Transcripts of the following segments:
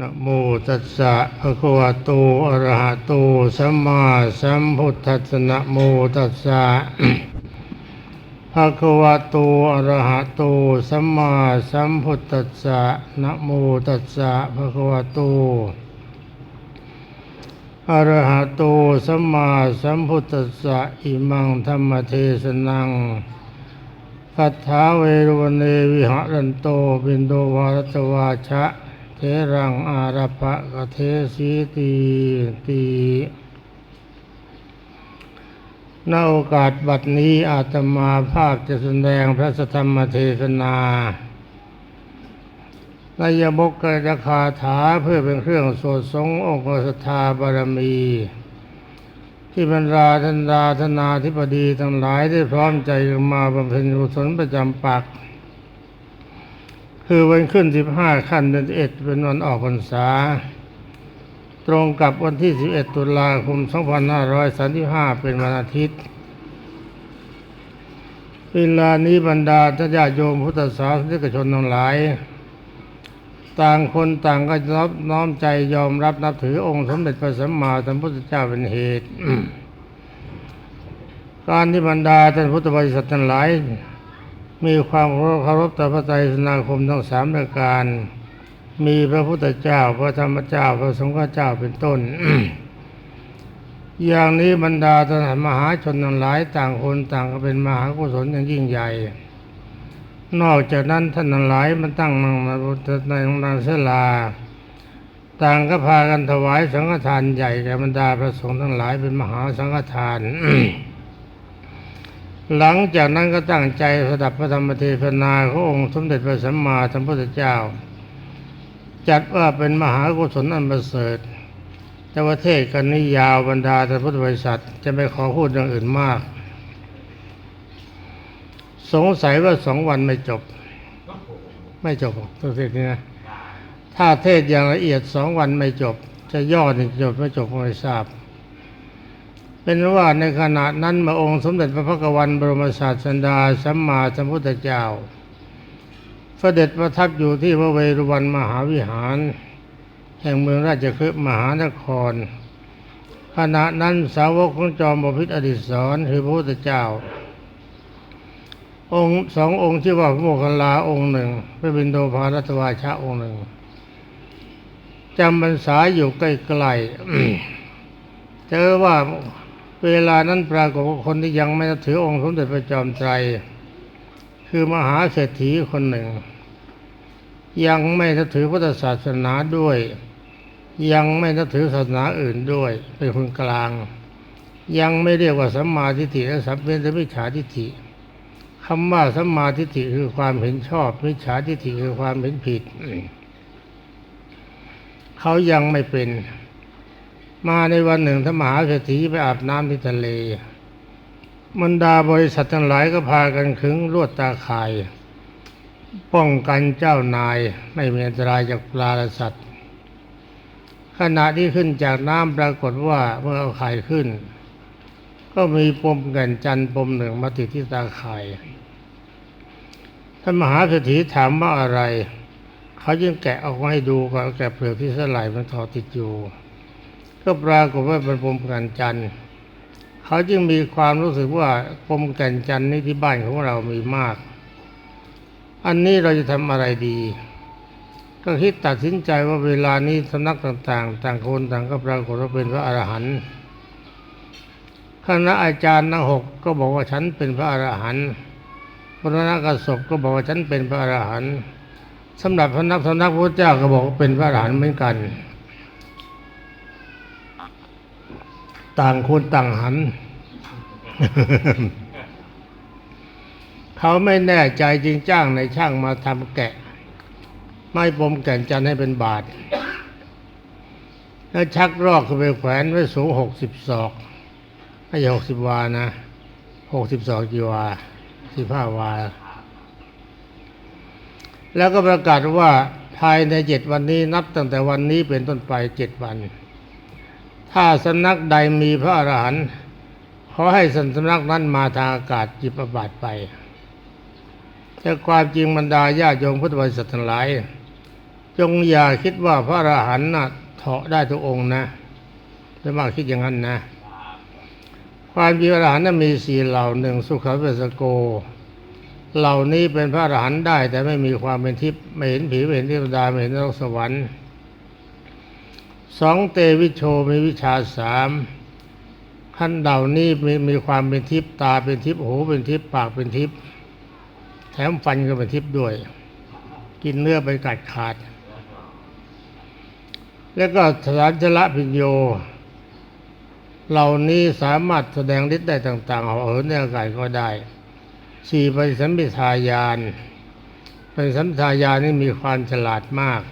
นะโมตัสสะภะคะวะโต อะระหะโต สัมมาสัมพุทธัสสะนะโมตัสสะภะคะวะโต อะระหะโต สัมมาสัมพุทธัสสะนะโมตัสสะภะคะวะโต อะระหะโต สัมมาสัมพุทธัสสะอิมังธรรมเทศนังพัทธาเวรวเนวิหารันโต บินโดวารตวาชะ รังอาราภะกะเทสีตีตีณโอกาสบัดนี้อาตมาภาพจะแสดงพระสธรรมเทศนาในยบกกระคาถาเพื่อเป็นเครื่องสวดทรงองค์ศรัทธาบารมี ที่บรรดาธนดาธนาธิบดีทั้งหลายได้พร้อมใจมาบำเพ็ญกุศลประจำปัก คือวันขึ้นสิบห้าขั้นเดือนเอ็ดเป็นวันออกพรรษา ตรงกับวันที่สิบเอ็ดตุลาคมสองพันห้าร้อยสามสิบห้าเป็นวันอาทิตย์ เวลานี้บรรดาทญาโยมพุทธศาสนิกชนทั้งหลาย ต่างคนต่างก็รับน้อมใจยอมรับนับถือองค์สมเด็จพระสัมมาสัมพุทธเจ้าเป็นเหตุ การที่บรรดาท่านพุทธบริษัททั้งหลาย มีความเคารพต่อพระไตรสนาคมทั้งสามประการ มีพระพุทธเจ้า พระธรรมเจ้า พระสงฆ์เจ้าเป็นต้น อย่างนี้บรรดาท่านมหาชนทั้งหลายต่างคนต่างก็เป็นมหากุศลอย่างยิ่งใหญ่ นอกจากนั้นท่านทั้งหลายมันตั้งมังมาในนางเสลา ต่างก็พากันถวายสังฆทานใหญ่แก่บรรดาพระสงฆ์ทั้งหลายเป็นมหาสังฆทาน หลังจากนั้นก็ตั้งใจสดับพระธรรมเทศนาขององค์สมเด็จพระสัมมาสัมพุทธเจ้า จัดว่าเป็นมหากุศลอันประเสริฐแต่ว่าเทศกันนี้ยาวบรรดาท่านพุทธบริษัทจะไม่ขอพูดเรื่องอื่นมาก สงสัยว่าสองวันไม่จบ ไม่จบหรอกตัวเทศนี้นะถ้าเทศอย่างละเอียดสองวันไม่จบ จะย่อนี่จบไม่จบไม่ทราบ เป็นว่าในขณะนั้นมาองค์สมเด็จพระพักวันบรมศาสดาสัมมาสัมพุทธเจ้าเสด็จประทับอยู่ที่พระเวรุวันมหาวิหาร แห่งเมืองราชคฤห์มหานคร ขณะนั้นสาวกของจอมบพิตรอดิศรคือพระพุทธเจ้า องค์สององค์ชื่อว่าพระโมคคัลลาองค์หนึ่งพระบินโดพารัตวาชะองค์หนึ่งจำพรรษาอยู่ใกล้ๆเจอว่า เวลานั้นปรากฏว่าคนที่ยังไม่ถือองค์สมเด็จพระจอมไตร คือมหาเศรษฐีคนหนึ่ง ยังไม่ถือพุทธศาสนาด้วย ยังไม่ถือศาสนาอื่นด้วย เป็นคนกลาง ยังไม่เรียกว่าสัมมาทิฏฐิและสัมเป็นมิจฉาทิฏฐิคำว่าสัมมาทิฏฐิคือความเห็นชอบมิจฉาทิฏฐิคือความเห็นผิด เขายังไม่เป็น มาในวันหนึ่งถ้านมหาเศรษฐีไปอาบน้ำที่ทะเลบรรดาบริษัททั้งหลายก็พากันขึงลวดตาข่าย ป้องกันเจ้านายไม่มีอันตรายจากปลาและสัตว์ ขณะที่ขึ้นจากน้ำปรากฏว่าเมื่อเอาข่ายขึ้น ก็มีปมแก่นจันทร์ปมหนึ่งมาติดที่ตาข่ายท่านมหาเศรษฐีถามว่าอะไร เขาจึงแกะออกมาให้ดูก็แกะเปลือกที่สลายมันต่อติดอยู่ ก็ปรากฏว่าเป็นปมแก่นจันทร์เขาจึงมีความรู้สึกว่าปมแก่นจันทร์นี้ที่บ้านของเรามีมาก อันนี้เราจะทำอะไรดี ก็คิดตัดสินใจว่าเวลานี้สำนักต่างๆ ต่างคนต่างก็ปรากฏว่าเป็นพระอรหันต์คณะอาจารย์ทั้งหกก็บอกว่าฉันเป็นพระอรหันต์พระนักกสบก็บอกว่าฉันเป็นพระอรหันต์สำหรับพระนักสำนักพระเจ้าก็บอกว่าเป็นพระอรหันต์เหมือนกัน ต่างคนต่างหัน เขาไม่แน่ใจจึงจ้างในช่างมาทำแกะ ไม่ปมแก่นจันให้เป็นบาท แล้วชักรอกขึ้นไปแขวนไว้สูงหกสิบศอกไม่ใช่หกสิบวานะหกสิบสองจีวาสิบห้าวา แล้วก็ประกาศว่าภายในเจ็ดวันนี้นับตั้งแต่วันนี้เป็นต้นไปเจ็ดวัน ถ้าสำนักใดมีพระอรหันต์ขอให้สำนักนั้นมาทางอากาศจิบประบาทไป แต่ความจริงบรรดาญาโยมพุทธบริษัททั้งหลาย จงอย่าคิดว่าพระอรหันต์น่ะเถาะได้ทุกองค์นะไม่มาคิดอย่างนั้นนะ ความจริงอรหันต์มีสี่เหล่าหนึ่งสุขเวสโก เหล่านี้เป็นพระอรหันต์ได้ แต่ไม่มีความเป็นทิพย์ไม่เห็นผีไม่เห็นเทวดาไม่เห็นนรกสวรรค์ สองเตวิโชมีวิชาสามขั้นเหล่านี้มีมีความเป็นทิพตาเป็นทิพหูเป็นทิพปากเป็นทิพแถมฟันก็เป็นทิพด้วย กินเนื้อไปกัดขาด แล้วก็สารชละพิญโย เหล่านี้สามารถแสดงฤทธิ์ได้ต่างๆเหาเหินในอากาศก็ได้สี่ปฏิสัมพิทายานปฏิสัมพิทายานนี่มีความฉลาดมาก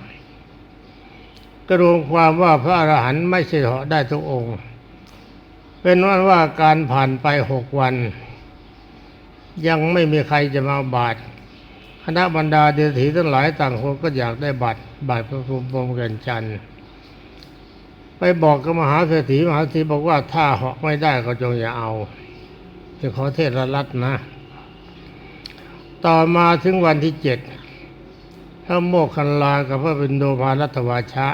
ก็รวมความว่าพระอรหันต์ไม่ใช่เหาะได้ทุกองค์ เป็นว่าว่าการผ่านไปหกวัน ยังไม่มีใครจะมาบาทคณะบรรดาเดถีทั้งหลายต่างคนก็อยากได้บัตรบัตรพระพรหมพรมเกินจันทร์ไปบอกกับมหาเศรษฐีมหาเศรษฐีบอกว่าถ้าเหาะไม่ได้ก็จงอย่าเอาจะขอเทศรัตน์นะต่อมาถึงวันที่เจ็ดพระโมคคัลลากับพระบินโดพารัตวาชะ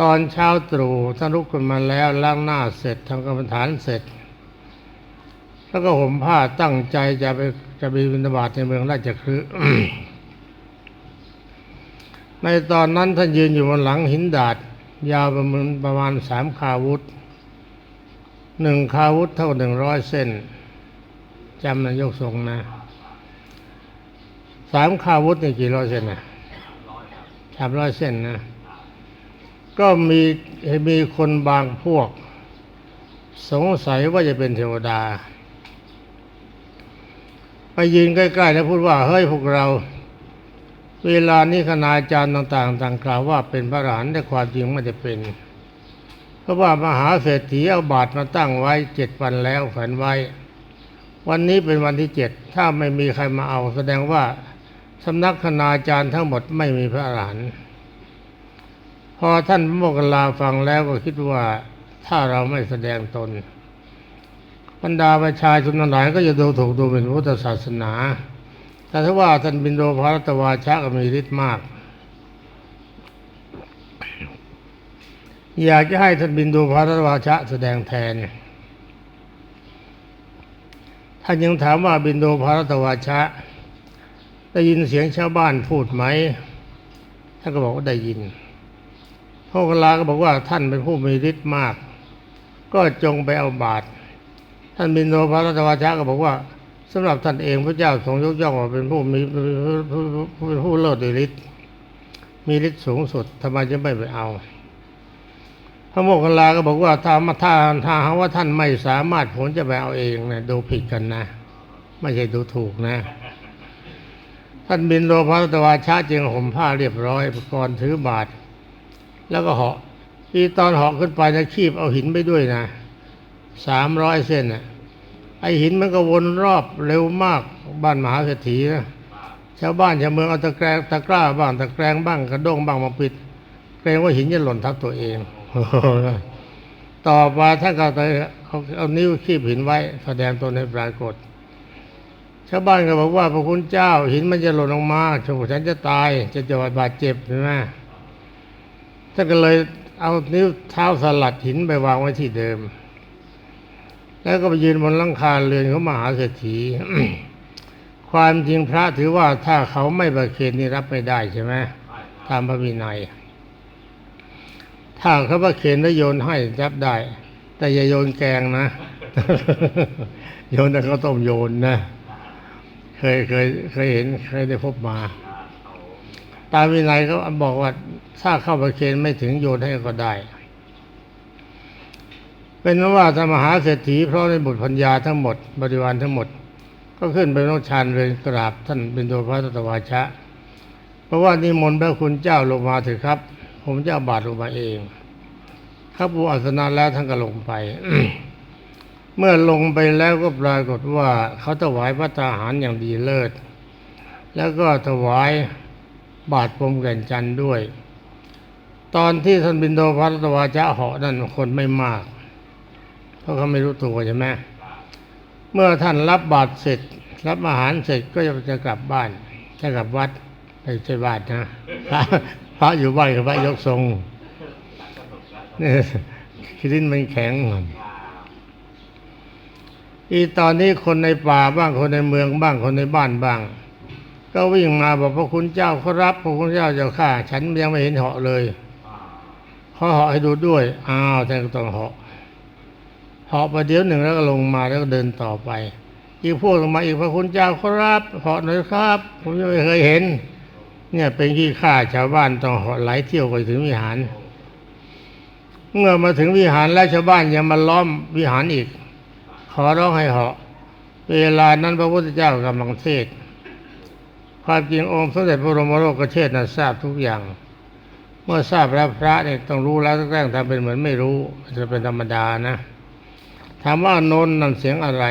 ตอนเช้าตรู่ท่านลุกขึ้นมาแล้วล้างหน้าเสร็จทำกรรมฐานเสร็จ แล้วก็ห่มผ้าตั้งใจจะไปจะไปบิณฑบาตในเมืองราชคฤห์ในตอนนั้นท่านยืนอยู่บนหลังหินดาดยาวประมาณประมาณสามคาวุธหนึ่งคาวุธเท่าหนึ่งร้อยเส้นจำนายกทรงนะสามคาวุธนี่กี่ร้อยเส้นนะสามร้อยเส้นนะ ก็มีมีคนบางพวก สงสัยว่าจะเป็นเทวดา ไปยืนใกล้ๆแล้วพูดว่า เฮ้ยพวกเรา เวลานี้คณาจารย์ต่างๆ ต่างกล่าวว่าเป็นพระอรหันต์แต่ความจริงไม่ได้เป็น เพราะว่ามหาเศรษฐีเอาบาตรมาตั้งไว้เจ็ดวันแล้วแขวนไว้ วันนี้เป็นวันที่เจ็ดถ้าไม่มีใครมาเอา แสดงว่าสำนักคณาจารย์ทั้งหมดไม่มีพระอรหันต์ พอท่านพระโมคคัลาฟังแล้วก็คิดว่าถ้าเราไม่แสดงตน บรรดาประชาชนทั้งหลายก็จะดูถูกดูเป็นพุทธศาสนา แต่ถ้าว่าท่านบินโดภารตวาชะก็มีฤทธิ์มาก อยากจะให้ท่านบินโดภารตวาชะแสดงแทน ท่านยังถามว่าบินโดภารตวาชะ ได้ยินเสียงชาวบ้านพูดไหมท่านก็บอกว่าได้ยิน พระกลาก็บอกว่าท่านเป็นผู้มีฤทธิ์มาก ก็จงไปเอาบาตรท่านบินโดภารตวาชะก็บอกว่าสำหรับท่านเองพระเจ้าทรงยกย่องว่าเป็นผู้มีเป็นผู้เลิศด้วยฤทธิ์มีฤทธิ์สูงสุดทำไมจะไม่ไปเอา พระโมคคัลลาก็บอกว่าถ้ามาถ้าถ้าหาว่าท่านไม่สามารถผมจะไปเอาเองนะดูผิดกันนะ ไม่ใช่ดูถูกนะ ท่านบินโดภารตวาชะจึงห่มผ้าเรียบร้อยก่อนถือบาตร แล้วก็เหาะที่ตอนเหาะขึ้นไปนะคีบเอาหินไปด้วยนะสามร้อยเส้นน่ะไอหินมันก็วนรอบเร็วมากบ้านมหาเศรษฐีนะชาวบ้านชาวเมืองเอาตะแกรงตะกร้าบ้างตะแกรงบ้างกระด้งบ้างมาปิดเกรงว่าหินจะหล่นทับตัวเองต่อมาท่านก็เลยเอาเอานิ้วคีบหินไว้ แสดงตนให้ปรากฏ ชาวบ้านก็บอกว่าพระคุณเจ้าหินมันจะหล่นลงมาชมฉันจะตายจะจะบาดเจ็บใช่ไหม ท่านก็เลยเอานิ้วเท้าสลัดหินไปวางไว้ที่เดิม แล้วก็ไปยืนบนลังคาเรือนของมหาเศรษฐี ความจริงพระถือว่าถ้าเขาไม่ประเคนนี่รับไม่ได้ใช่ไหมตามพระวินัย ถ้าเขาประเคนแล้วโยนให้รับได้ แต่อย่าโยนแกงนะ โยนแต่เขาต้มโยนนะ เคยเคยเคยเห็นเคยได้พบมา ตามวินัยเขาบอกว่าถ้าเข้าประเคนไม่ถึงโยนให้ก็ได้ เป็นว่าถ้ามหาเศรษฐีเพราะในบุตรพัญญาทั้งหมด บริวารทั้งหมด ก็ขึ้นไปนกชานเลยกราบท่านเป็นโดพระตตวาชะ เพราะว่านิมนต์พระคุณเจ้าลงมาเถอะครับ ผมจะเอาบาตรลงมาเองครับผูอัสนะแล้วท่านก็ลงไป เมื่อลงไปแล้วก็ปรากฏว่าเขาถวายพระทหารอย่างดีเลิศ แล้วก็ถวาย บาตรพรมแก่นจันทร์ด้วย ตอนที่ท่านบินโดพัตวาจะเหาะนั่นคนไม่มาก เพราะเขาไม่รู้ตัวใช่ไหมเมื่อท่านรับบาตรเสร็จ รับอาหารเสร็จก็จะจะกลับบ้านจะกลับวัดไปไม่ใช่บ้านนะพระอยู่บ้านกับพระยกทรงนี่คิรินมันแข็งอีตอนนี้คนในป่าบ้างคนในเมืองบ้างคนในบ้านบ้าง ก็วิ่งมาบอกพระคุณเจ้าเขารับพระคุณเจ้าเจ้าข้าฉันยังไม่เห็นเหาะเลยเขอเหาะให้ดูด้วย อ้าวท่านก็ต้องเหาะเหาะประเดี๋ยวหนึ่งแล้วก็ลงมาแล้วก็เดินต่อไป อีกพวกลงมาอีกพระคุณเจ้าเขารับเหาะหน่อยครับ ผมยังไม่เคยเห็น เนี่ยเป็นขี้ข้าชาวบ้านต้องเหาะไหลเที่ยวไปถึงวิหาร เมื่อมาถึงวิหารแล้วชาวบ้านยังมาล้อมวิหารอีก ขอร้องให้เหาะ เวลานั้นพระพุทธเจ้ากำลังเทศ ความจริงองค์สมเด็จพระบรมโลกเชษฐ์นั้นทราบทุกอย่าง เมื่อทราบแล้วพระเนี่ยต้องรู้แล้วต้องแกล้งทำเป็นเหมือนไม่รู้จะเป็นธรรมดานะถามว่านนนั่นเสียงอะไร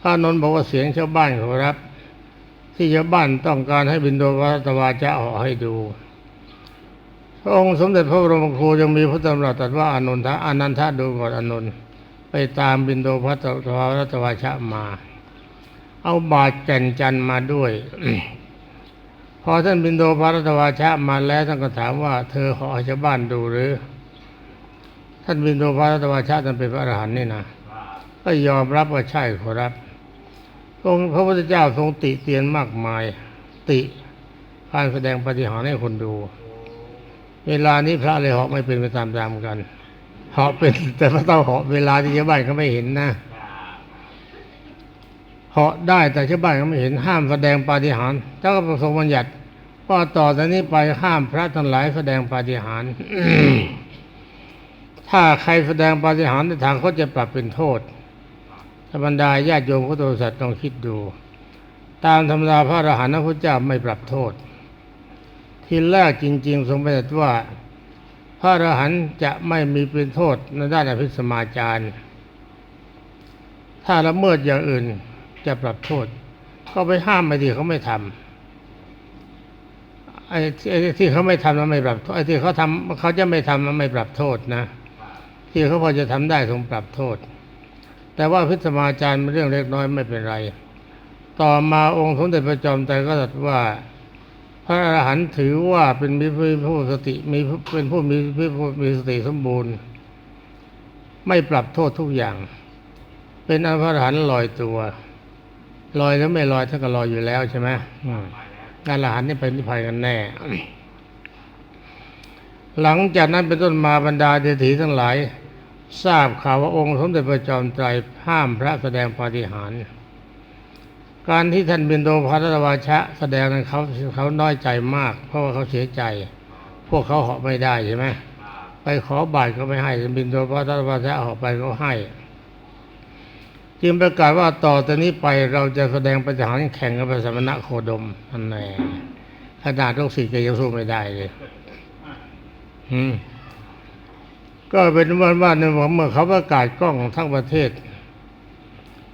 พระอานนท์บอกว่าเสียงชาวบ้านเขารับ ที่ชาวบ้านต้องการให้บินโดวัตวาจะออกให้ดูพระองค์สมเด็จพระบรมครูยังมีพระดำรัสตรัสว่าอานนทะอนันทะดูก่อนอานนท์ไปตามบินโดพัตวารัตวาชะมา เอาบาดแก่นจันมาด้วย พอท่านบินโดพัตวาชะมาแล้วท่านก็ถามว่า เธอขอชาวบ้านดูหรือ ท่านบินโดพัตวาชะท่านเป็นพระอรหันต์นี่นะก็ยอมรับว่าใช่ขอรับองค์พระพุทธเจ้าทรงติเตียนมากมาย ติการแสดงปฏิหารให้คนดู เวลานี้พระเลยเหาะไม่เป็นไปตามๆกันเหาะเป็นแต่พระเต้องเหาะเวลาที่ชาวบ้านเขาไม่เห็นนะ เหาะได้แต่ชาวบ้านเขาไม่เห็นห้ามแสดงปาฏิหาริย์เจ้าก็ประสงค์บัญญัติว่าต่อจากนี้ไปห้ามพระทั้งหลายแสดงปาฏิหาริย์ถ้าใครแสดงปาฏิหาริย์ในทางเขาจะปรับเป็นโทษถ้าบรรดาญาติโยมพุทธบริษัทต้องคิดดู ตามธรรมดาพระอรหันต์พระพุทธเจ้าไม่ปรับโทษ ทีแรกจริง ๆ ทรงบัญญัติว่า พระอรหันต์จะไม่มีเป็นโทษในด้านอภิสมาจารถ้าละเมิดอย่างอื่น จะปรับโทษ ก็ไปห้ามไม่ดีเขาไม่ทำไอ้ที่ไอ้ที่เขาไม่ทำแล้วไม่ปรับโทษไอ้ที่เขาทำเขาจะไม่ทำแล้วไม่ปรับโทษนะ ที่เขาพอจะทำได้ทรงปรับโทษ แต่ว่าพิสมาจารย์เป็นเรื่องเล็กน้อยไม่เป็นไร ต่อมาองค์สมเด็จพระจอมไตรก็ตรัสว่า พระอรหันต์ถือว่าเป็นมีผู้สติมีเป็นผู้มีผู้มีสติสมบูรณ์ ไม่ปรับโทษทุกอย่าง เป็นอภรหันต์ลอยตัว ลอยแล้วไม่ลอยท่านก็ลอยอยู่แล้วใช่ไหมอืมอรหันต์นี่เป็นนิพพานกันแน่ หลังจากนั้นเป็นต้นมาบรรดาเดถีทั้งหลาย ทราบข่าวว่าองค์สมเด็จพระจอมไตรห้ามพระแสดงปาฏิหาริย์การที่ท่านบินโดพัทรวาชะ แสดงนั้นเขาเขาน้อยใจมาก เพราะว่าเขาเสียใจ พวกเขาเหาะไม่ได้ใช่ไหมไปขอบาทก็ไม่ให้ท่านบินโดพัทรวาชะเหาะไปก็ให้ จึงประกาศว่าต่อจากนี้ไปเราจะแสดงปฏิหาริ์แข่งกับพระสมณะโคดมนั่นแหละขนาดลูกศิษย์ก็ยังสู้ไม่ได้เลยอืมก็เป็นวันว่าในเมื่อเขาประกาศกล้องทั้งประเทศ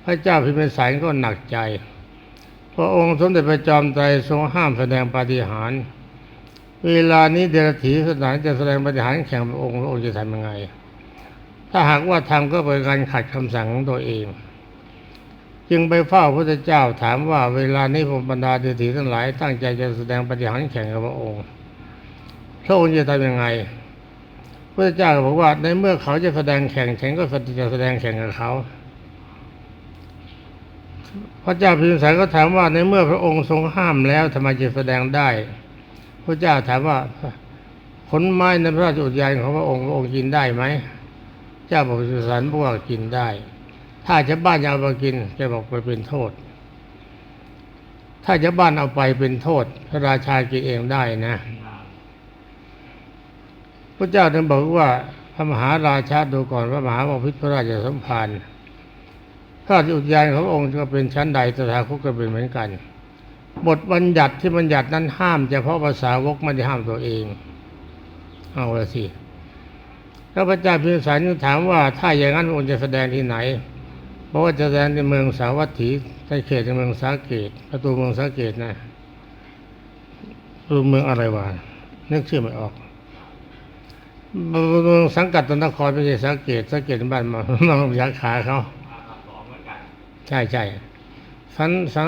พระเจ้าพิมพิสารก็หนักใจพระองค์สมเด็จพระจอมไตรทรงห้ามแสดงปาฏิหาริย์เวลานี้เดรัจฉีสถานจะแสดงปาฏิหาริย์แข่งพระองค์พระองค์จะทำยังไง ถ้าหากว่าทำก็เป็นการขัดคำสั่งของตัวเอง จึงไปเฝ้าพระเจ้าถามว่าเวลานี้ผมบรรดาเดรัจฉีทั้งหลาย ตั้งใจจะแสดงปฏิหาริแข่งกับพระองค์พระองค์จะทำยังไงพระเจ้าก็บอกว่าในเมื่อเขาจะแสดงแข่งฉันก็จะแสดงแข่งกับเขาพระเจ้าพิมสารก็ถามว่าในเมื่อพระองค์ทรงห้ามแล้วทำไมจะแสดงได้ พระเจ้าถามว่าผลไม้ในพระราชอุทยานของพระองค์พระองค์กินได้ไหม เจ้าบอกพิมสารบอกว่ากินได้ ถ้าชาวบ้านเอาไปกินจะบอกไปเป็นโทษ ถ้าชาวบ้านเอาไปเป็นโทษ พระราชากินเองได้นะ พระเจ้าถึงบอกว่าพระมหาราชาดูก่อนพระมหาบพิตรพระราชสมภารพระราชอุทยานขององค์ก็เป็นชั้นใดตถาคตก็เป็นเหมือนกัน บทบัญญัติที่บัญญัตินั้นห้ามเฉพาะภาษาวกไม่ได้ห้ามตัวเอง เอาละสิแล้วพระเจ้าพิมสารถามว่าถ้าอย่างนั้นองค์จะแสดงที่ไหน เพราะว่าจะแสดงในเมืองสาวัตถีในเขตในเมืองสาเกตประตูเมืองสาเกตนะประตูเมืองอะไรวะนึกชื่อไม่ออกเมืองสังกัดตนครไม่ใช่สังเกตสังเกตบ้านมาน้องยักขาเขาใช่ใช่สังสัง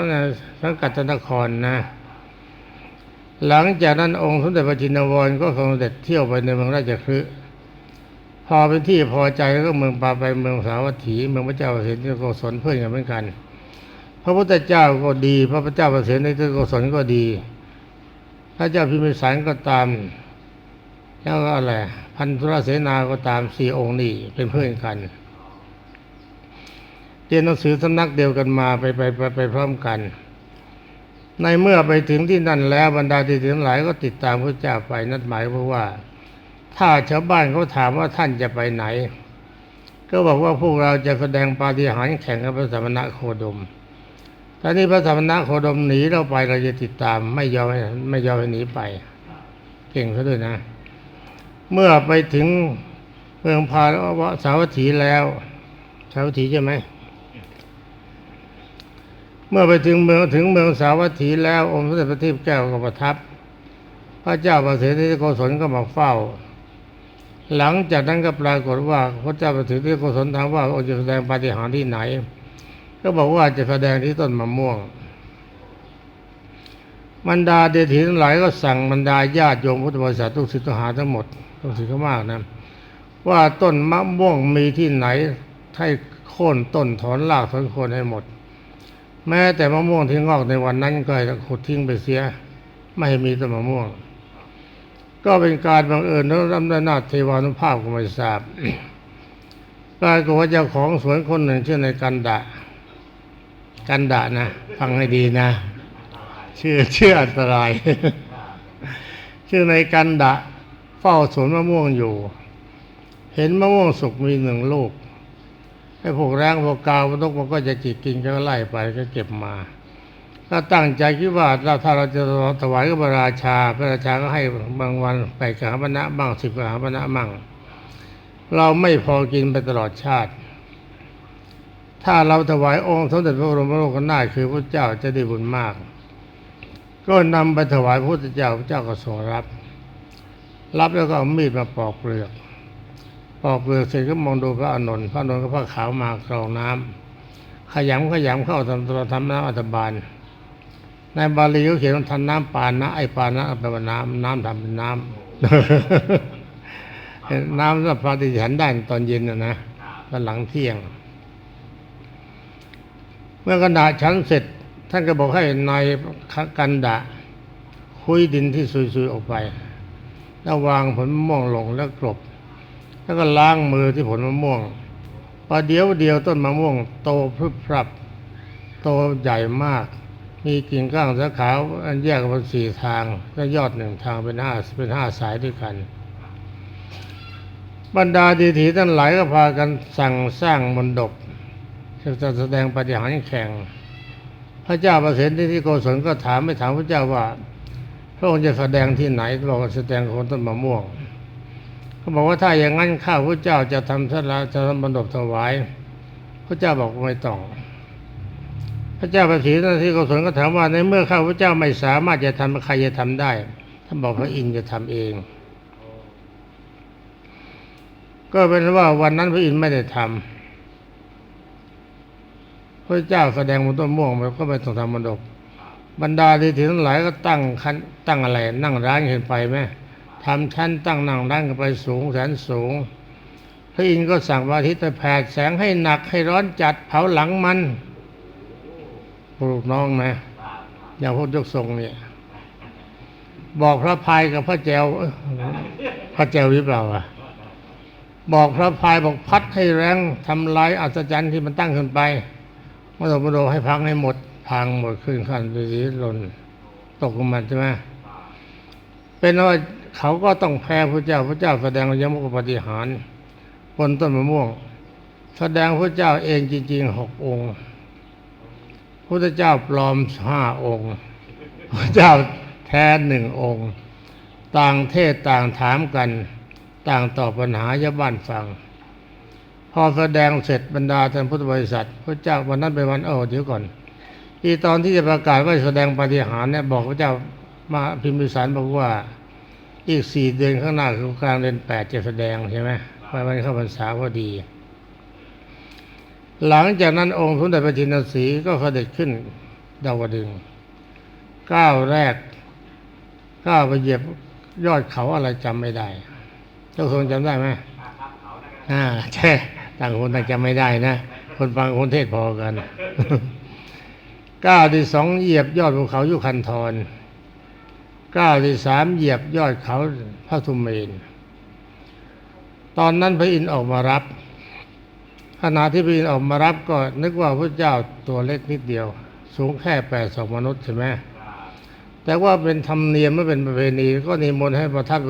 สังกัดตนครนะ หลังจากนั้นองค์สมเด็จพระจินวรก็ทรงเสด็จเที่ยวไปในเมืองราชคฤห์ พอเป็นที่พอใจก็เมืองปาไปเมืองสาวัตถี เมืองพระเจ้าเสด็จโกศลเพื่อนกันเหมือนกัน พระพุทธเจ้าก็ดี พระพุทธเจ้าประเสริฐในที่โกศลก็ดี พระเจ้าพิมพิสารก็ตามแล้วก็อะไรพันธุรเสนาก็ตามสี่องค์นี่เป็นเพื่อนกันเรียนหนังสือสำนักเดียวกันมาไปไปไปไปพร้อมกัน ในเมื่อไปถึงที่นั่นแล้วบรรดาที่ถึงหลายก็ติดตามพระเจ้าไปนัดหมายเพราะว่า ถ้าชาวบ้านเขาถามว่าท่านจะไปไหน ก็บอกว่าพวกเราจะแสดงปาฏิหาริย์แข่งกับพระสมณะโคดมตอนนี้พระสมณะโคดมหนีเราไปเราจะติดตาม ไม่ยอมไม่ยอมให้หนีไป เก่งซะด้วยนะ เมื่อไปถึงเมืองพาลวสาวัตถีแล้วสาวัตถีใช่ไหมเมื่อไปถึงเมืองถึงเมืองสาวัตถีแล้วองค์สมเด็จพระเทพแก้วก็ประทับ พระเจ้าประเสริฐที่โกศลก็มาเฝ้า หลังจากนั้นก็ปรากฏว่าพระเจ้าประสิที่โกศลถามว่าองค์จะแสดงปาฏิหาริย์ที่ไหน ก็บอกว่าจะแสดงที่ต้นมะม่วงบรรดาเดชถีทั้งหลายก็สั่งบรรดาญาติโยมพุทธบริษัททุกศิษย์ทหาทั้งหมดทุกศิษย์ก็มากนะว่าต้นมะม่วงมีที่ไหนให้โค่นต้นถอนรากถอนโคนให้หมด แม้แต่มะม่วงที่งอกในวันนั้นก็ให้ขุดทิ้งไปเสีย ไม่ให้มีต้นมะม่วง ก็เป็นการบังเอิญแล้วรำนาจเทวานุภาพก็ไม่ทราบปรากฏว่าเจ้าของสวนคนหนึ่งชื่อในกันดะ กันดะนะฟังให้ดีนะ ชื่อชื่ออันตราย ชื่อในกันดะ เฝ้าสวนมะม่วงอยู่ เห็นมะม่วงสุกมีหนึ่งลูกไอ้พวกแรงพวกกาวพวกนกมันก็จะจิกกินก็ไล่ไปก็เก็บมา ก็ตั้งใจคิดว่าเราถ้าเราจะถวายกับพระราชา พระราชาก็ให้บางวันไปกหาปณะบ้างสิบกหาปณะมั่งเราไม่พอกินไปตลอดชาติ ถ้าเราถวายองค์สมเด็จพระบรมโลกนาถคือพระเจ้าจะได้บุญมาก ก็นำไปถวายพระพุทธเจ้าพระเจ้าก็ทรงรับ รับแล้วก็เอามีดมาปอกเปลือก ปอกเปลือกเสร็จก็มองดูพระอานนท์พระอานนท์ก็ผ้าขาวมากรองน้ำขยำขยำเข้าทำตัวทำน้ำอัตบาน ในบาลีเขาเขียนว่าทำน้ำปานะไอปานะแปลว่าน้ำน้ำทำเป็นน้ำน้ำสำหรับพระที่ฉันได้ตอนเย็นนะนะตอนหลังเที่ยง เมื่อกระดาฉันเสร็จ ท่านก็บอกให้นายกันดะคุยดินที่ซุยๆออกไป แล้ววางผลมะม่วงลงแล้วกลบ แล้วก็ล้างมือที่ผลมะม่วงประเดี๋ยวเดียวต้นมะม่วง โตพรึบพรับ โตใหญ่มาก มีกิ่งก้างสาขาอันแยกเป็นสี่ทางและยอดหนึ่งทางเป็นห้าเป็นห้าสายด้วยกัน บรรดาดีถีทั้งหลายก็พากันสั่งสร้างมนดบจะแสดงปฏิหารย์แข่ง พระเจ้าประเสริฐที่โกศลก็ถามไม่ถามพระเจ้าว่า พระองค์จะแสดงที่ไหนบอกว่าแสดงคนต้นมะม่วงเขาบอกว่าถ้าอย่างนั้นข้าพระเจ้าจะทำสละจะทำบรรดบถวาย พระเจ้าบอกไม่ต้อง ระเจ้าประสิทธิ์ที่โกศลก็ถามว่าในเมื่อข้าพระเจ้าไม่สามารถจะทำใครจะทำได้ท่านบอกพระอินทร์จะทำเอง ก็เป็นว่าวันนั้นพระอินทร์ไม่ได้ทำพระเจ้าแสดงบนต้นม่วงมันก็ไม่ต้องทำบรดบบรรดาดีถีทั้งหลายก็ตั้งคันตั้งอะไร นั่งร้านเห็นไปไหมทำชั้นตั้งนั่งร้านกันไปสูงแสนสูงพระอินทร์ก็สั่งพระอาทิตย์แผดแสงให้หนักให้ร้อนจัดเผาหลังมัน ปลูกน้องนะ อย่างพวกยกทรงเนี่ย บอกพระพายกับพระแจวพระแจวหรือเปล่าอะ บอกพระพายบอกพัดให้แรงทำลายอัศจรรย์ที่มันตั้งขึ้นไปมโนมโนให้พังให้หมด พังหมดขึ้นขั้นไปสีหล่นตกลงมาใช่ไหมเป็นว่าเขาก็ต้องแพ้พระเจ้าพระเจ้าแสดงยมกปฏิหารบนต้นมะม่วง แสดงพระเจ้าเองจริงๆหกองค์ พระเจ้าปลอมห้าองค์พระเจ้าแท้หนึ่งองค์ ต่างเทศต่างถามกัน ต่างตอบปัญหาชาบ้านฟัง พอแสดงเสร็จบรรดาท่านพุทธบริษัท พระเจ้าวันนั้นเป็นวันเออเดี๋ยวก่อนที่ตอนที่จะประกาศว่าแสดงปฏิหารเนี่ยบอกพระเจ้ามาพิมพิสารบอกว่าอีกสี่เดือนข้างหน้าคือกลางเดือนแปดจะแสดงใช่ไหมไปวันเข้าพรรษาพอดี หลังจากนั้นองค์สมเด็จพระจินสีก็เสด็จขึ้นดาวดึงก้าวแรกก้าวไปเหยียบยอดเขาอะไรจำไม่ได้เจ้าทรงจำได้ไหมอ่าใช่ต่างคนต่างจำไม่ได้นะ คนฟังคนเทศพอกันก้าวที่สองเหยียบยอดภูเขายุคันธรก้าวที่สามเหยียบยอดเขาพระทุมเมน ตอนนั้นพระอินทร์ออกมารับ ขณะที่พระอินทร์ออกมารับก็นึกว่าพระเจ้าตัวเล็กนิดเดียว สูงแค่แปดสองมนุษย์ใช่ไหมแต่ว่าเป็นธรรมเนียมไม่เป็นประเพณีก็นิมนต์ให้ประทับ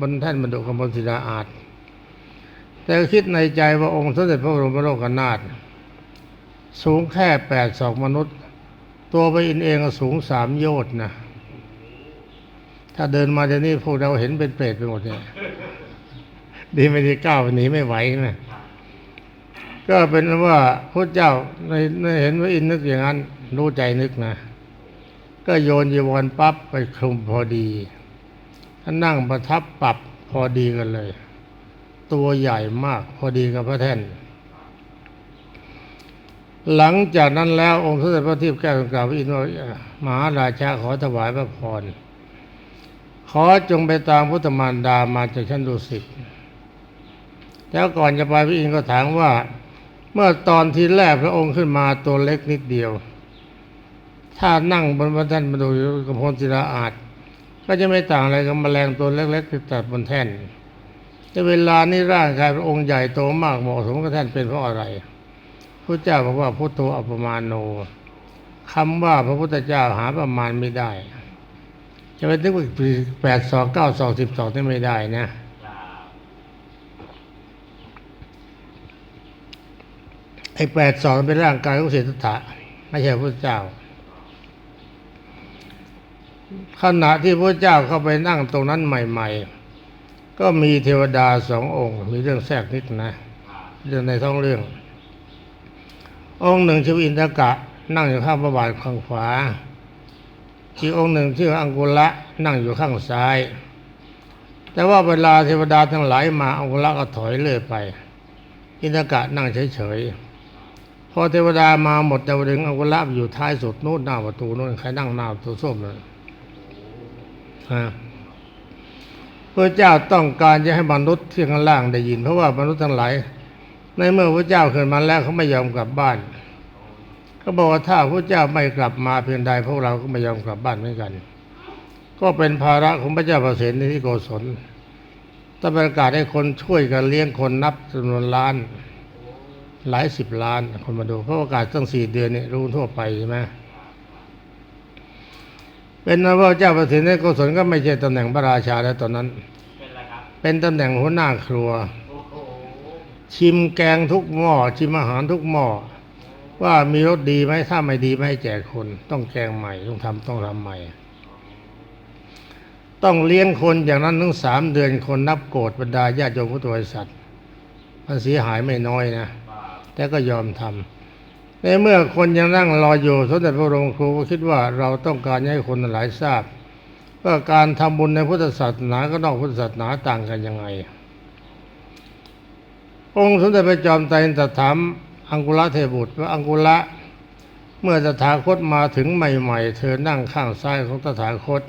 บนแท่นบรรดุกมลศิลาอาจแต่คิดในใจว่าองค์สมเด็จพระบรมโลกนาถสูงแค่แปดสองมนุษย์ ตัวพระอินทร์เองก็สูงสามโยชน์นะถ้าเดินมาเดี๋ยวนี้พวกเราเห็นเป็นเปรตไปหมดเนี่ยดีไม่ดีก้าวหนีไม่ไหวนะ ก็เป็นว่าพระเจ้าในในเห็นว่าอินนึกอย่างนั้น รู้ใจนึกนะ ก็โยนยีวรปั๊บไปคลุมพอดีท่านนั่งประทับปรับพอดีกันเลย ตัวใหญ่มากพอดีกับพระแท่น หลังจากนั้นแล้วองค์สมเด็จพระทิพย์แก้วกล่าวอินทร์ว่ามหาราชาขอถวายพระพรขอจงไปตามพุทธมารดามาจากชั้นดุสิตแล้วก่อนจะไปพระอินทร์ก็ถามว่า เมื่อตอนที่แรกพระองค์ขึ้นมาตัวเล็กนิดเดียว ถ้านั่งบนพระแท่นมาดูกระพลศิลาอาจ ก็จะไม่ต่างอะไรกับแมลงตัวเล็กๆที่ตัดบนแท่นแต่เวลานี้ร่างกายพระองค์ใหญ่โตมากเหมาะสมกับแท่นเป็นเพราะอะไรพระเจ้าบอกว่าพุทโธอัปมาโนคำว่าพระพุทธเจ้าหาประมาณไม่ได้ จะไปนึกว่าแปดสองเก้าสองสิบสองนี่ไม่ได้นะ ไอ้แปดสองเป็นร่างกายของเศรษฐะไม่ใช่พระเจ้า ขณะที่พระเจ้าเข้าไปนั่งตรงนั้นใหม่ ๆ ก็มีเทวดาสององค์ มีเรื่องแทรกนิดนะ เรื่องในท้องเรื่อง องค์หนึ่งชื่ออินทกะ นั่งอยู่ข้างพระบาทข้างขวาอีกองค์หนึ่งชื่ออังกุละนั่งอยู่ข้างซ้าย แต่ว่าเวลาเทวดาทั้งหลายมาอังกุละก็ถอยเลื่อยไป อินทกะนั่งเฉยๆ พอเทวดามาหมดดาวดึงอังกุละอยู่ท้ายสุดนู้นหน้าประตูนู้นใครนั่งหน้าประตูส้มเลยฮะพระเจ้าต้องการจะให้มนุษย์ที่ข้างล่างได้ยิน เพราะว่ามนุษย์ทั้งหลายในเมื่อพระเจ้าขึ้นมาแล้วเขาไม่ยอมกลับบ้านก็บอกว่าถ้าพระเจ้าไม่กลับมาเพียงใดพวกเราก็ไม่ยอมกลับบ้านเหมือนกัน ก็เป็นภาระของพระเจ้าประเสริฐในที่โกศลต้องประกาศให้คนช่วยกันเลี้ยงคนนับจำนวนล้าน หลายสิบล้าน คนมาดู เพราะประกาศตั้งสี่เดือนนี่รู้ทั่วไปใช่ไหมเป็นนะว่าเจ้าประเสริฐในโกศลก็ไม่ใช่ตำแหน่งพระราชาแล้วตอนนั้น เป็นไรครับ เป็นตำแหน่งหัวหน้าครัวโอ้โหชิมแกงทุกหม้อชิมอาหารทุกหม้อว่ามีรสดีไหมถ้าไม่ดีไม่ให้แจกคน ต้องแกงใหม่ต้องทำต้องทำใหม่ ต้องเลี้ยงคนอย่างนั้นถึงสามเดือนคนนับโกรธบรรดาญาติโยมพุทธบริษัทมันเสียหายไม่น้อยนะ แต่ก็ยอมทำในเมื่อคนยังนั่งรออยู่สมเด็จพระบรมครูก็คิดว่าเราต้องการให้คนหลายทราบว่าการทำบุญในพุทธศาสนาก็นอกพุทธศาสนาต่างกันยังไง องค์สมเด็จพระจอมไตรตรัสถามอังกุละเทบุตรว่าอังกุละเมื่อตถาคตมาถึงใหม่ ๆ เธอนั่งข้างซ้ายของตถาคต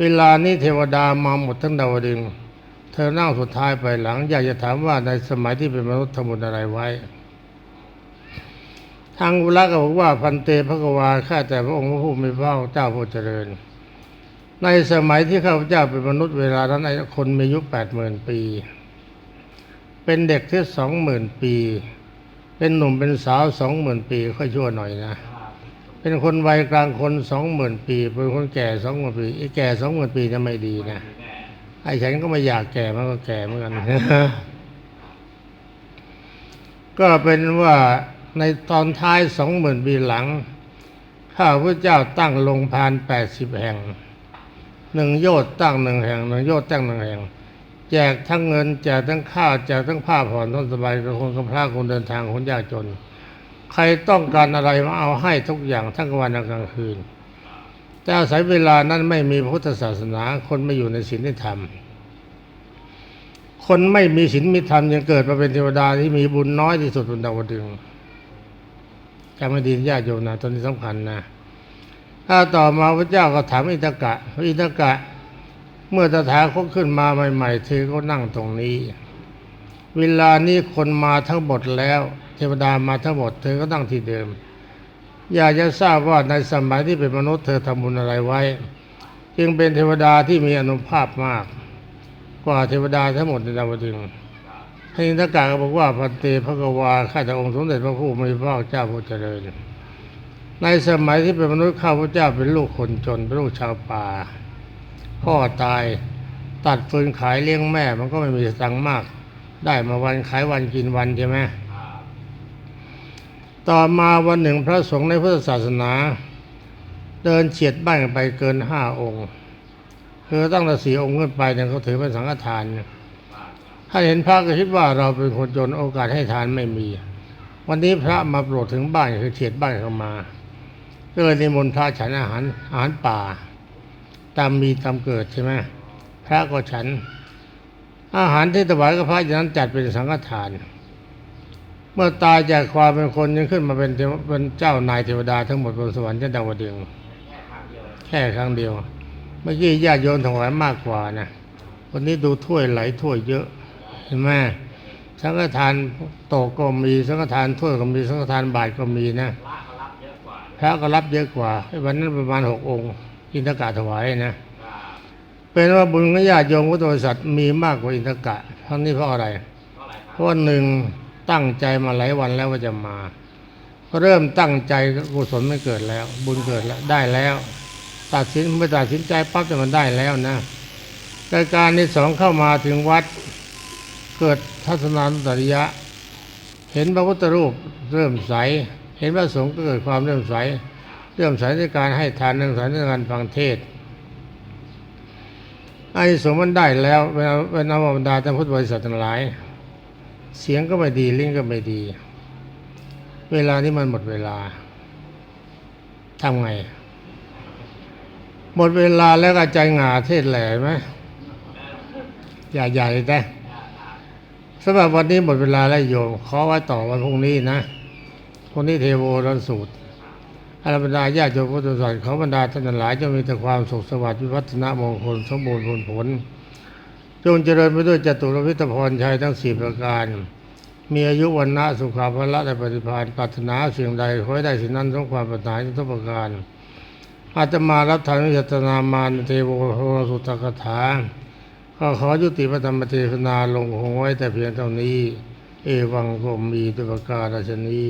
เวลานี้เทวดามาหมดทั้งดาวดึง เธอนั่งสุดท้ายไปหลัง อยากจะถามว่าในสมัยที่เป็นมนุษย์ทำบุญอะไรไว้ ทางกุละก็บอกว่าพันเตพระกวาข้าแต่พระองค์พระผู้มีพระเจ้าผู้เจริญ ในสมัยที่ข้าพเจ้าเป็นมนุษย์เวลานั้นคนมีอายุแปดหมื่นปี เป็นเด็กที่สองหมื่นปี เป็นหนุ่มเป็นสาวสองหมื่นปี ค่อยชั่วหน่อยนะ เป็นคนวัยกลางคนสองหมื่นปี เป็นคนแก่สองหมื่นปีไอ้แก่สองหมื่นปีจะไม่ดีนะไอ้ฉันก็ไม่อยากแก่มันก็แก่เหมือนกันก็เป็นว่า ในตอนท้ายสองหมื่นปีหลัง ข้าพระเจ้าตั้งลงพานแปดสิบแห่งหนึ่งโยชน์ตั้งหนึ่งแห่งหนึ่งโยชน์ตั้งหนึ่งแห่ง แจกทั้งเงินแจกทั้งข้าวแจกทั้งผ้าผ่อนทั้งสบายคนกำพร้าคนเดินทางคนยากจน ใครต้องการอะไรมาเอาให้ทุกอย่างทั้งกลางวันและกลางคืน แต่อาศัยเวลานั้นไม่มีพุทธศาสนาคนไม่อยู่ในศีลในธรรมคนไม่มีศีลมีธรรมยังเกิดมาเป็นเทวดาที่มีบุญน้อยที่สุดบนดาวดึงส์ จำไม่ดีญาติโยมนะตอนนี้สำคัญนะถ้าต่อมาพระเจ้าก็ถามอินทกะอินทกะ เมื่อตถาคตขึ้นมาใหม่ๆเธอก็นั่งตรงนี้ เวลานี้คนมาทั้งหมดแล้ว เทวดามาทั้งหมด เธอก็นั่งที่เดิม อยากจะทราบว่าในสมัยที่เป็นมนุษย์เธอทำบุญอะไรไว้ จึงเป็นเทวดาที่มีอนุภาพมาก กว่าเทวดาทั้งหมดในดาวดึงส์ ท่านอินทกะก็บอกว่าพันเตพระกวาข้าแต่องค์สมเด็จพระผู้มีพระภาคเจ้าผู้เจริญ ในสมัยที่เป็นมนุษย์ข้าพเจ้าเป็นลูกคนจนเป็นลูกชาวป่า พ่อตายตัดฟืนขายเลี้ยงแม่ มันก็ไม่มีสตังค์มาก ได้มาวันขายวันกินวันใช่ไหมต่อมาวันหนึ่งพระสงฆ์ในพุทธศาสนา เดินเฉียดบ้านกันไปเกินห้าองค์ คือตั้งแต่สี่องค์ขึ้นไปเนี่ยเขาถือเป็นสังฆทานเนี่ย ถ้าเห็นพระก็คิดว่าเราเป็นคนจนโอกาสให้ทานไม่มี วันนี้พระมาโปรดถึงบ้านคือเฉียดบ้านเข้ามาก็เลยนิมนต์พระฉันอาหารอาหารป่า ตามมีตามเกิดใช่ไหมพระก็ฉัน อาหารที่ถวายกับพระอย่างนั้นจัดเป็นสังฆทาน เมื่อตายจากความเป็นคนยังขึ้นมาเป็นเทวเป็นเจ้านายเทวดาทั้งหมดบนสวรรค์ชั้นดาวดึงแค่ครั้งเดียว เมื่อกี้ญาติโยมถวายมากกว่านะวันนี้ดูถ้วยไหลถ้วยเยอะ เห็นไหมสังฆทานโตะก็มีสังฆทานถ้วยก็มีสังฆทานบาทก็มีนะพระก็รับเยอะกว่าวันนั้นประมาณหกองค์อินทกะถวายนะเป็นว่าบุญของญาติโยมพุทธบริษัทมีมากกว่าอินทกะทั้งนี้เพราะอะไร เพราะว่าหนึ่งตั้งใจมาหลายวันแล้วว่าจะมาก็เริ่มตั้งใจกุศลไม่เกิดแล้ว บุญเกิดแล้วได้แล้ว ตัดสินไม่ตัดสินใจปั๊บแต่มันได้แล้วนะรายการที่สองเข้ามาถึงวัด เกิดทัศนานุตริยะ เห็นพระพุทธรูปเริ่มใส เห็นพระสงฆ์ก็เกิดความเริ่มใส เริ่มใสในการให้ทานเริ่มใสในการฟังเทศไอ้สงฆ์มันได้แล้วเวลาเวลาบรรดาท่านพุทธบริษัททั้งหลาย เสียงก็ไม่ดีลิ้นก็ไม่ดี เวลานี้มันหมดเวลาทำไง หมดเวลาแล้วก็ใจหงาเทศแหล่ไหมอย่าใหญ่แต่ สำหรับวันนี้หมดเวลาแล้วโยมขอไว้ต่อวันพรุ่งนี้นะพรุ่งนี้เทโวรันสูตรอารบรรดาญาติโยมพุทธศาสนาเขาบรรดาท่านหลายจงมีแต่ความสุขสวัสดิ์วิวัฒนามงคลสมบูรณ์ผลผล จงเจริญไปด้วยจตุรวิทพรชัยทั้งสี่ประการ มีอายุวันนะสุขาภละและปฏิภาณปรารถนาสิ่งใดขอให้ได้สิ่งนั้นสมความปรารถนาทุกประการอาตมารับทานวิจตนามานเทโวโหสุตกถา ก็ขอยุติพระธรรมเทศนาลงคงไว้แต่เพียงเท่านี้ เอวังก็มีตุปการราชนี้